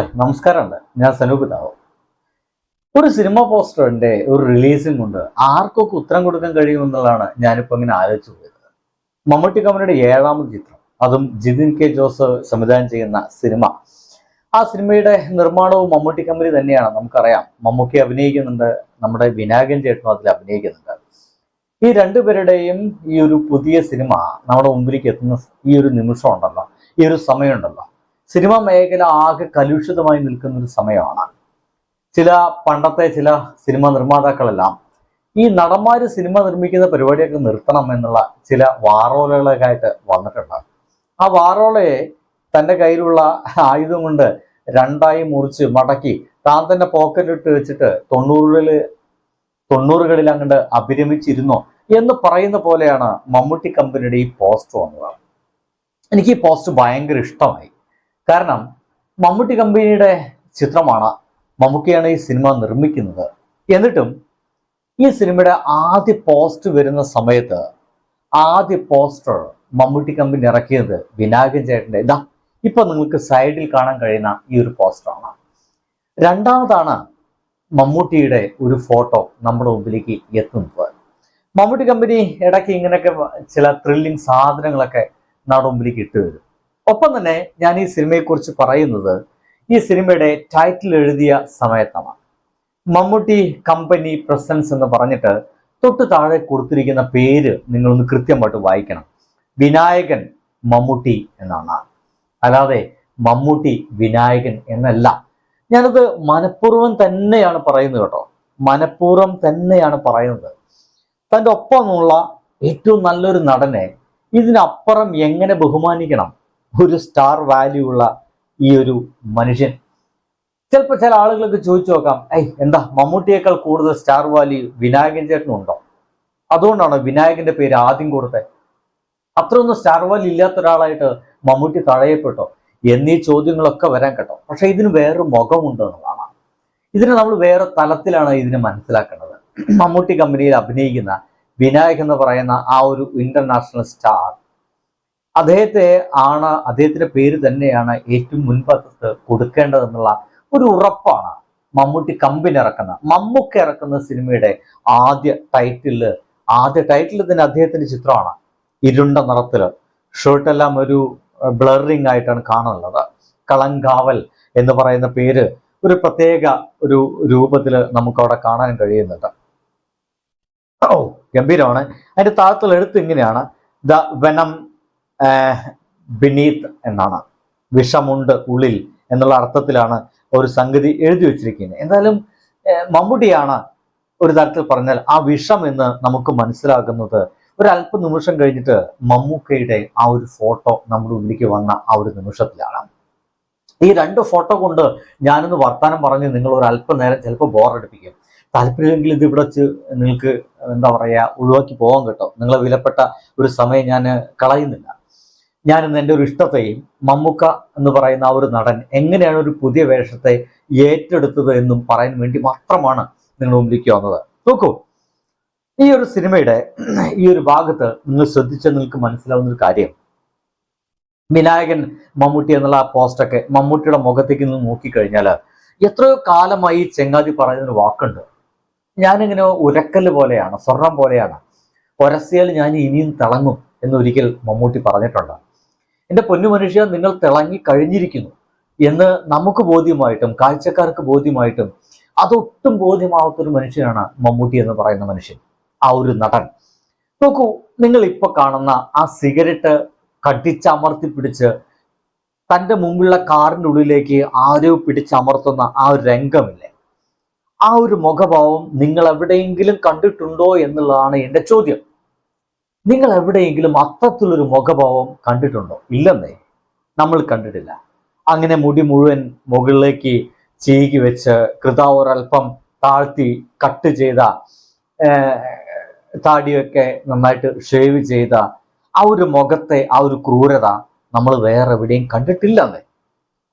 സുഹൃത്തുക്കളെ നമസ്കാരമുണ്ട്. ഞാൻ സനൂപ് താവോ ഒരു സിനിമ പോസ്റ്ററിന്റെ ഒരു റിലീസും കൊണ്ട് ആർക്കൊക്കെ ഉത്തരം കൊടുക്കാൻ കഴിയുമെന്നുള്ളതാണ് ഞാനിപ്പോ ഇങ്ങനെ ആലോചിച്ചു പോയത്. മമ്മൂട്ടി കമ്പനിയുടെ ഏഴാമത് ചിത്രം അതും ജിതിൻ കെ ജോസഫ് സംവിധാനം ചെയ്യുന്ന സിനിമ. ആ സിനിമയുടെ നിർമ്മാണവും മമ്മൂട്ടി കമ്പനി തന്നെയാണ്. നമുക്കറിയാം മമ്മൂട്ടി അഭിനയിക്കുന്നുണ്ട് നമ്മുടെ വിനായകൻ ചേട്ടനും അതിൽ അഭിനയിക്കുന്നുണ്ട്. ഈ രണ്ടുപേരുടെയും ഈ ഒരു പുതിയ സിനിമ നമ്മുടെ മുമ്പിലേക്ക് എത്തുന്ന ഈ ഒരു നിമിഷം ഉണ്ടല്ലോ ഈ ഒരു സമയമുണ്ടല്ലോ. സിനിമ മേഖല ആകെ കലുഷിതമായി നിൽക്കുന്ന ഒരു സമയമാണ്. ചില പണ്ടത്തെ ചില സിനിമ നിർമ്മാതാക്കളെല്ലാം ഈ നടന്മാര് സിനിമ നിർമ്മിക്കുന്ന പരിപാടിയൊക്കെ നിർത്തണം എന്നുള്ള ചില വാറോലകളൊക്കെ ആയിട്ട് വന്നിട്ടുണ്ട്. ആ വാറോളയെ തന്റെ കയ്യിലുള്ള ആയുധം കൊണ്ട് രണ്ടായി മുറിച്ച് മടക്കി താൻ തന്നെ ഇട്ട് വെച്ചിട്ട് തൊണ്ണൂറുകളിൽ തൊണ്ണൂറുകളിൽ അങ്ങോട്ട് അഭിരമിച്ചിരുന്നു എന്ന് പറയുന്ന പോലെയാണ് മമ്മൂട്ടി കമ്പനിയുടെ ഈ പോസ്റ്റ് വന്നത്. എനിക്ക് ഈ പോസ്റ്റ് ഭയങ്കര ഇഷ്ടമായി. കാരണം മമ്മൂട്ടി കമ്പനിയുടെ ചിത്രമാണ് മമ്മൂക്കിയാണ് ഈ സിനിമ നിർമ്മിക്കുന്നത്. എന്നിട്ടും ഈ സിനിമയുടെ ആദ്യ പോസ്റ്റ് വരുന്ന സമയത്ത് ആദ്യ പോസ്റ്റർ മമ്മൂട്ടി കമ്പനി ഇറക്കിയത് വിനായകൻ ചേട്ടന്റെ. ഇതാ ഇപ്പൊ നിങ്ങൾക്ക് സൈഡിൽ കാണാൻ കഴിയുന്ന ഈ ഒരു പോസ്റ്ററാണ്. രണ്ടാമതാണ് മമ്മൂട്ടിയുടെ ഒരു ഫോട്ടോ നമ്മുടെ മുമ്പിലേക്ക് എത്തുന്നത്. മമ്മൂട്ടി കമ്പനി ഇടയ്ക്ക് ഇങ്ങനെയൊക്കെ ചില ത്രില്ലിംഗ് സാധനങ്ങളൊക്കെ നമ്മുടെ മുമ്പിലേക്ക് ഇട്ടു വരും ഒപ്പം തന്നെ ഞാൻ ഈ സിനിമയെക്കുറിച്ച് പറയുന്നത് ഈ സിനിമയുടെ ടൈറ്റിൽ എഴുതിയ സമയത്താണ്. മമ്മൂട്ടി കമ്പനി പ്രസൻസ് എന്ന് പറഞ്ഞിട്ട് തൊട്ട് താഴെ കൊടുത്തിരിക്കുന്ന പേര് നിങ്ങളൊന്ന് കൃത്യമായിട്ട് വായിക്കണം. വിനായകൻ മമ്മൂട്ടി എന്നാണ്. അല്ലാതെ മമ്മൂട്ടി വിനായകൻ എന്നല്ല. ഞാനത് മനഃപൂർവം തന്നെയാണ് പറയുന്നത് കേട്ടോ. മനഃപൂർവം തന്നെയാണ് പറയുന്നത്. തന്റെ ഒപ്പമുള്ള ഏറ്റവും നല്ലൊരു നടനെ ഇതിനപ്പുറം എങ്ങനെ ബഹുമാനിക്കണം? ഒരു സ്റ്റാർ വാല്യൂ ഉള്ള ഈ ഒരു മനുഷ്യൻ. ചിലപ്പോൾ ചില ആളുകളൊക്കെ ചോദിച്ചു നോക്കാം ഐ എന്താ മമ്മൂട്ടിയേക്കാൾ കൂടുതൽ സ്റ്റാർ വാല്യൂ വിനായകൻ ചേട്ടനുണ്ടോ അതുകൊണ്ടാണ് വിനായകന്റെ പേര് ആദ്യം കൊടുത്തത്. അത്രയൊന്നും സ്റ്റാർ വാല്യൂ ഇല്ലാത്ത ഒരാളായിട്ട് മമ്മൂട്ടി തഴയപ്പെട്ടോ? എന്നീ ചോദ്യങ്ങളൊക്കെ വരാൻ കേട്ടോ. പക്ഷെ ഇതിന് വേറൊരു മുഖമുണ്ട് എന്നുള്ളതാണ്. ഇതിനെ നമ്മൾ വേറെ തലത്തിലാണ് ഇതിനെ മനസ്സിലാക്കേണ്ടത്. മമ്മൂട്ടി കമ്പനിയിൽ അഭിനയിക്കുന്ന വിനായക് എന്ന് പറയുന്ന ആ ഒരു ഇന്റർനാഷണൽ സ്റ്റാർ അദ്ദേഹത്തെ ആണ് അദ്ദേഹത്തിന്റെ പേര് തന്നെയാണ് ഏറ്റവും മുൻപത്ത് കൊടുക്കേണ്ടതെന്നുള്ള ഒരു ഉറപ്പാണ്. മമ്മൂട്ടി കമ്പനി ഇറക്കുന്ന മമ്മൂക്ക ഇറക്കുന്ന സിനിമയുടെ ആദ്യ ടൈറ്റിൽ ആദ്യ ടൈറ്റിൽ തന്നെ അദ്ദേഹത്തിന്റെ ചിത്രമാണ്. ഇരുണ്ട നിറത്തിൽ ഷർട്ടെല്ലാം ഒരു ബ്ലറിംഗ് ആയിട്ടാണ് കാണുന്നത്. കളങ്കാവൽ എന്ന് പറയുന്ന പേര് ഒരു പ്രത്യേക ഒരു രൂപത്തിൽ നമുക്ക് അവിടെ കാണാൻ കഴിയുന്നുണ്ട്. ഓ ഗംഭീരമാണ്. അതിന്റെ താഴത്തുള്ള എഴുത്ത് ഇങ്ങനെയാണ്. ദ വെനം ബിനീത്ത് എന്നാണ്. വിഷമുണ്ട് ഉള്ളിൽ എന്നുള്ള അർത്ഥത്തിലാണ് ഒരു സംഗതി എഴുതി വെച്ചിരിക്കുന്നത്. എന്തായാലും മമ്മൂട്ടിയാണ് ഒരു തരത്തിൽ പറഞ്ഞാൽ ആ വിഷം എന്ന് നമുക്ക് മനസ്സിലാകുന്നത്. ഒരു അല്പ നിമിഷം കഴിഞ്ഞിട്ട് മമ്മൂക്കയുടെ ആ ഒരു ഫോട്ടോ നമ്മുടെ ഉള്ളിലേക്ക് വന്ന ആ ഒരു നിമിഷത്തിലാണ്. ഈ രണ്ട് ഫോട്ടോ കൊണ്ട് ഞാനൊന്ന് വർത്താനം പറഞ്ഞ് നിങ്ങൾ ഒരു അല്പനേരം ചിലപ്പോൾ ബോറടിപ്പിക്കും താല്പര്യമെങ്കിൽ ഇത് ഇവിടെ വെച്ച് നിങ്ങൾക്ക് എന്താ പറയുക ഒഴിവാക്കി പോകാൻ കേട്ടോ. നിങ്ങളെ വിലപ്പെട്ട ഒരു സമയം ഞാൻ കളയുന്നില്ല. ഞാൻ ഇന്ന് എന്റെ ഒരു ഇഷ്ടത്തെയും മമ്മൂക്ക എന്ന് പറയുന്ന ആ ഒരു നടൻ എങ്ങനെയാണ് ഒരു പുതിയ വേഷത്തെ ഏറ്റെടുത്തത് എന്നും പറയാൻ വേണ്ടി മാത്രമാണ് നിങ്ങൾ മുമ്പിലേക്ക് വന്നത്. നോക്കൂ ഈ ഒരു സിനിമയുടെ ഈ ഒരു ഭാഗത്ത് നിങ്ങൾ ശ്രദ്ധിച്ചാൽ നിങ്ങൾക്ക് മനസ്സിലാവുന്ന ഒരു കാര്യം. വിനായകൻ മമ്മൂട്ടി എന്നുള്ള ആ പോസ്റ്റൊക്കെ മമ്മൂട്ടിയുടെ മുഖത്തേക്ക് നിന്ന് നോക്കിക്കഴിഞ്ഞാൽ എത്രയോ കാലമായി ചെങ്ങാതി പറയുന്നൊരു വാക്കുണ്ട്. ഞാനിങ്ങനെ ഉരക്കൽ പോലെയാണ് സ്വർണം പോലെയാണ്. ഒരസിയാൽ ഞാൻ ഇനിയും തിളങ്ങും എന്നൊരിക്കൽ മമ്മൂട്ടി പറഞ്ഞിട്ടുണ്ട്. എന്റെ പൊന്നു മനുഷ്യ നിങ്ങൾ തിളങ്ങി കഴിഞ്ഞിരിക്കുന്നു എന്ന് നമുക്ക് ബോധ്യമായിട്ടും കാഴ്ചക്കാർക്ക് ബോധ്യമായിട്ടും അതൊട്ടും ബോധ്യമാവാത്തൊരു മനുഷ്യനാണ് മമ്മൂട്ടി എന്ന് പറയുന്ന മനുഷ്യൻ ആ ഒരു നടൻ. നോക്കൂ നിങ്ങൾ ഇപ്പൊ കാണുന്ന ആ സിഗരറ്റ് കടിച്ചമർത്തി പിടിച്ച് തന്റെ മുമ്പുള്ള കാറിന്റെ ഉള്ളിലേക്ക് ആരോ പിടിച്ചമർത്തുന്ന ആ ഒരു രംഗമില്ലേ? ആ ഒരു മുഖഭാവം നിങ്ങൾ എവിടെയെങ്കിലും കണ്ടിട്ടുണ്ടോ എന്നുള്ളതാണ് എന്റെ ചോദ്യം. നിങ്ങൾ എവിടെയെങ്കിലും അത്തരത്തിലൊരു മുഖഭാവം കണ്ടിട്ടുണ്ടോ? ഇല്ലെന്നേ. നമ്മൾ കണ്ടിട്ടില്ല. അങ്ങനെ മുടി മുഴുവൻ മുകളിലേക്ക് ചീകി വെച്ച് കൃതാവ് ഒരൽപ്പം താഴ്ത്തി കട്ട് ചെയ്ത താടിയൊക്കെ നന്നായിട്ട് ഷേവ് ചെയ്ത ആ ഒരു മുഖത്തെ ആ ഒരു ക്രൂരത നമ്മൾ വേറെ എവിടെയും കണ്ടിട്ടില്ലെന്നേ.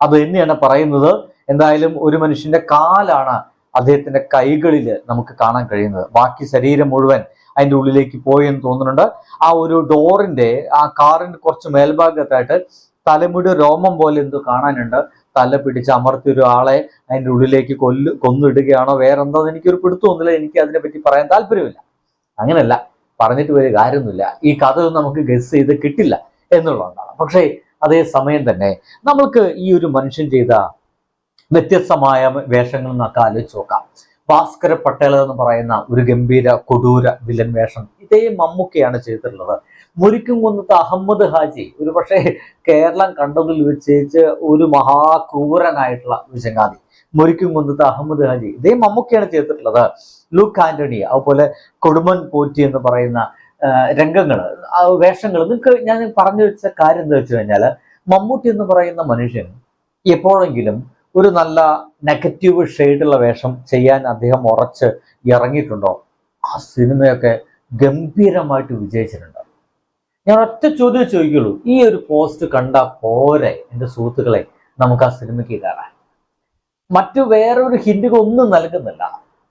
അത് തന്നെയാണ് പറയുന്നത്. എന്തായാലും ഒരു മനുഷ്യന്റെ കാലാണ് അദ്ദേഹത്തിന്റെ കൈകളിൽ നമുക്ക് കാണാൻ കഴിയുന്നത്. ബാക്കി ശരീരം മുഴുവൻ അതിന്റെ ഉള്ളിലേക്ക് പോയി എന്ന് തോന്നുന്നുണ്ട്. ആ ഒരു ഡോറിന്റെ ആ കാറിന്റെ കുറച്ച് മേൽഭാഗത്തായിട്ട് തലമുടി രോമം പോലെ എന്തോ കാണാനുണ്ട്. തല പിടിച്ച് അമർത്തി ഒരു ആളെ അതിന്റെ ഉള്ളിലേക്ക് കൊല്ലു കൊന്നിടുകയാണോ? വേറെ എന്താ എനിക്കൊരു പിടുത്തമൊന്നുമില്ല എനിക്ക് അതിനെപ്പറ്റി പറയാൻ താല്പര്യമില്ല. അങ്ങനെയല്ല. പറഞ്ഞിട്ട് വലിയ കാര്യമൊന്നുമില്ല. ഈ കഥ ഒന്നും നമുക്ക് ഗസ് ചെയ്ത് കിട്ടില്ല എന്നുള്ളതാണ് പക്ഷേ അതേ സമയം തന്നെ നമ്മൾക്ക് ഈ ഒരു മനുഷ്യൻ ചെയ്ത വ്യത്യസ്തമായ വേഷങ്ങൾ എന്നൊക്കെ ആലോചിച്ച് നോക്കാം. ഭാസ്കര പട്ടേൽ എന്ന് പറയുന്ന ഒരു ഗംഭീര കൊടൂര വില്ലൻ വേഷം ഇതേ മമ്മൂക്കയാണ് ചെയ്തിട്ടുള്ളത്. മുരിക്കും കുന്നത്ത് അഹമ്മദ് ഹാജി ഒരു പക്ഷേ കേരളം കണ്ടതിൽ വെച്ച് ഒരു മഹാക്രൂരനായിട്ടുള്ള ഒരു ചങ്ങാതി. മുരിക്കും കുന്നത്ത് അഹമ്മദ് ഹാജി ഇതേ മമ്മൂക്കയാണ് ചെയ്തിട്ടുള്ളത്. ലൂക്ക് ആന്റണി അതുപോലെ കൊടുമൻ പോറ്റി എന്ന് പറയുന്ന രംഗങ്ങൾ വേഷങ്ങൾ നിങ്ങൾക്ക് ഞാൻ പറഞ്ഞു വെച്ച കാര്യം എന്താ വെച്ച് കഴിഞ്ഞാൽ മമ്മൂട്ടി എന്ന് പറയുന്ന മനുഷ്യൻ എപ്പോഴെങ്കിലും ഒരു നല്ല നെഗറ്റീവ് ഷെയ്ഡുള്ള വേഷം ചെയ്യാൻ അദ്ദേഹം ഉറച്ച് ഇറങ്ങിയിട്ടുണ്ടോ? ആ സിനിമയൊക്കെ ഗംഭീരമായിട്ട് വിജയിച്ചിട്ടുണ്ട്. ഞാൻ ഒറ്റ ചോദ്യം ചോദിക്കുള്ളൂ. ഈ ഒരു പോസ്റ്റ് കണ്ട പോരെ എന്റെ സുഹൃത്തുക്കളെ നമുക്ക് ആ സിനിമയ്ക്ക് കയറാൻ. മറ്റു വേറൊരു ഹിന്റുകൾ ഒന്നും നൽകുന്നില്ല.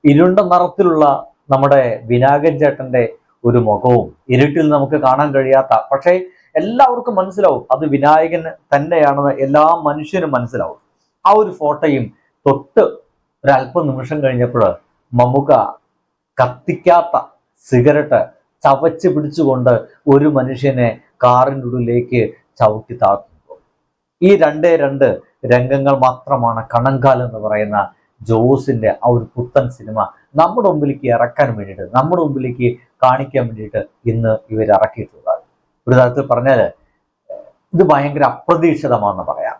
ഇരുണ്ട നിറത്തിലുള്ള നമ്മുടെ വിനായകൻ ചേട്ടന്റെ ഒരു മുഖവും ഇരുട്ടിൽ നമുക്ക് കാണാൻ കഴിയാത്ത പക്ഷേ എല്ലാവർക്കും മനസ്സിലാവും. അത് വിനായകൻ തന്നെയാണെന്ന് എല്ലാ മനുഷ്യനും മനസ്സിലാവും. ആ ഒരു ഫോട്ടോയും തൊട്ട് ഒരല്പ നിമിഷം കഴിഞ്ഞപ്പോൾ മമുക കത്തിക്കാത്ത സിഗരറ്റ് ചവച്ച് പിടിച്ചുകൊണ്ട് ഒരു മനുഷ്യനെ കാറിന്റെ ഉള്ളിലേക്ക് ചവിട്ടി താഴ്ത്തുന്നു. ഈ രണ്ടേ രണ്ട് രംഗങ്ങൾ മാത്രമാണ് കണങ്കാൽ എന്ന് പറയുന്ന ജോസിന്റെ ആ ഒരു പുത്തൻ സിനിമ നമ്മുടെ മുമ്പിലേക്ക് ഇറക്കാൻ വേണ്ടിയിട്ട് നമ്മുടെ മുമ്പിലേക്ക് കാണിക്കാൻ വേണ്ടിയിട്ട് ഇന്ന് ഇവർ ഇറക്കിയിട്ടുള്ളത്. ഒരു തരത്തിൽ പറഞ്ഞാൽ ഇത് ഭയങ്കര അപ്രതീക്ഷിതമാണെന്ന് പറയാം.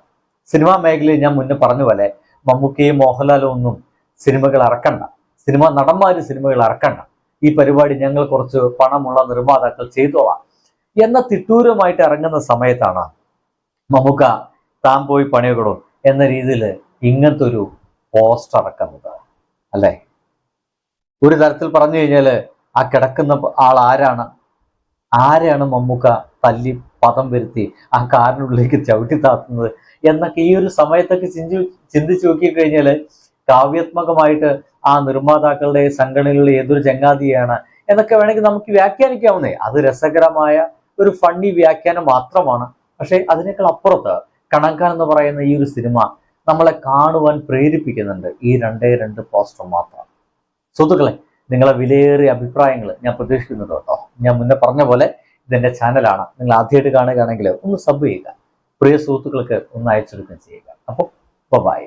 സിനിമാ മേഖലയിൽ ഞാൻ മുന്നേ പറഞ്ഞ പോലെ മമ്മൂക്കയും മോഹൻലാലും ഒന്നും സിനിമകൾ ഇറക്കണ്ട സിനിമ നടന്മാര് സിനിമകൾ ഇറക്കണ്ട ഈ പരിപാടി ഞങ്ങൾ കുറച്ച് പണമുള്ള നിർമ്മാതാക്കൾ ചെയ്തോളാം. എന്ന തിട്ടൂരമായിട്ട് ഇറങ്ങുന്ന സമയത്താണ് മമ്മൂക്ക താൻ പോയി പണിയൊക്കെടും എന്ന രീതിയിൽ ഇങ്ങനത്തെ ഒരു പോസ്റ്റർ ഇറക്കുന്നത് അല്ലേ? ഒരു തരത്തിൽ പറഞ്ഞു കഴിഞ്ഞാൽ ആ കിടക്കുന്ന ആൾ ആരാണ്? ആരെയാണ് മമ്മൂക്ക തല്ലി പദം വരുത്തി ആ കാറിനുള്ളിലേക്ക് ചവിട്ടി താത്തുന്നത് എന്നൊക്കെ ഈ ഒരു സമയത്തൊക്കെ ചിന്തി ചിന്തിച്ചു നോക്കിക്കഴിഞ്ഞാൽ കാവ്യാത്മകമായിട്ട് ആ നിർമ്മാതാക്കളുടെ സംഘടനകളിലെ ഏതൊരു ചങ്ങാതിയാണ് എന്നൊക്കെ വേണമെങ്കിൽ നമുക്ക് വ്യാഖ്യാനിക്കാവുന്നേ. അത് രസകരമായ ഒരു ഫണ്ണി വ്യാഖ്യാനം മാത്രമാണ്. പക്ഷേ അതിനേക്കാൾ അപ്പുറത്ത് കണക്കാൻ എന്ന് പറയുന്ന ഈ ഒരു സിനിമ നമ്മളെ കാണുവാൻ പ്രേരിപ്പിക്കുന്നുണ്ട്. ഈ രണ്ടേ രണ്ട് പോസ്റ്റർ മാത്രം. സുഹൃത്തുക്കളെ നിങ്ങളെ വിലയേറിയ അഭിപ്രായങ്ങൾ ഞാൻ പ്രതീക്ഷിക്കുന്നുണ്ട് കേട്ടോ. ഞാൻ മുന്നേ പറഞ്ഞ പോലെ ഇതെന്റെ ചാനലാണ്. നിങ്ങൾ ആദ്യമായിട്ട് കാണുകയാണെങ്കിൽ ഒന്ന് സബ് ചെയ്യുക. പ്രിയ സുഹൃത്തുക്കൾക്ക് ഒന്ന് അയച്ചെടുക്കുകയും ചെയ്യുക. അപ്പോൾ ബൈ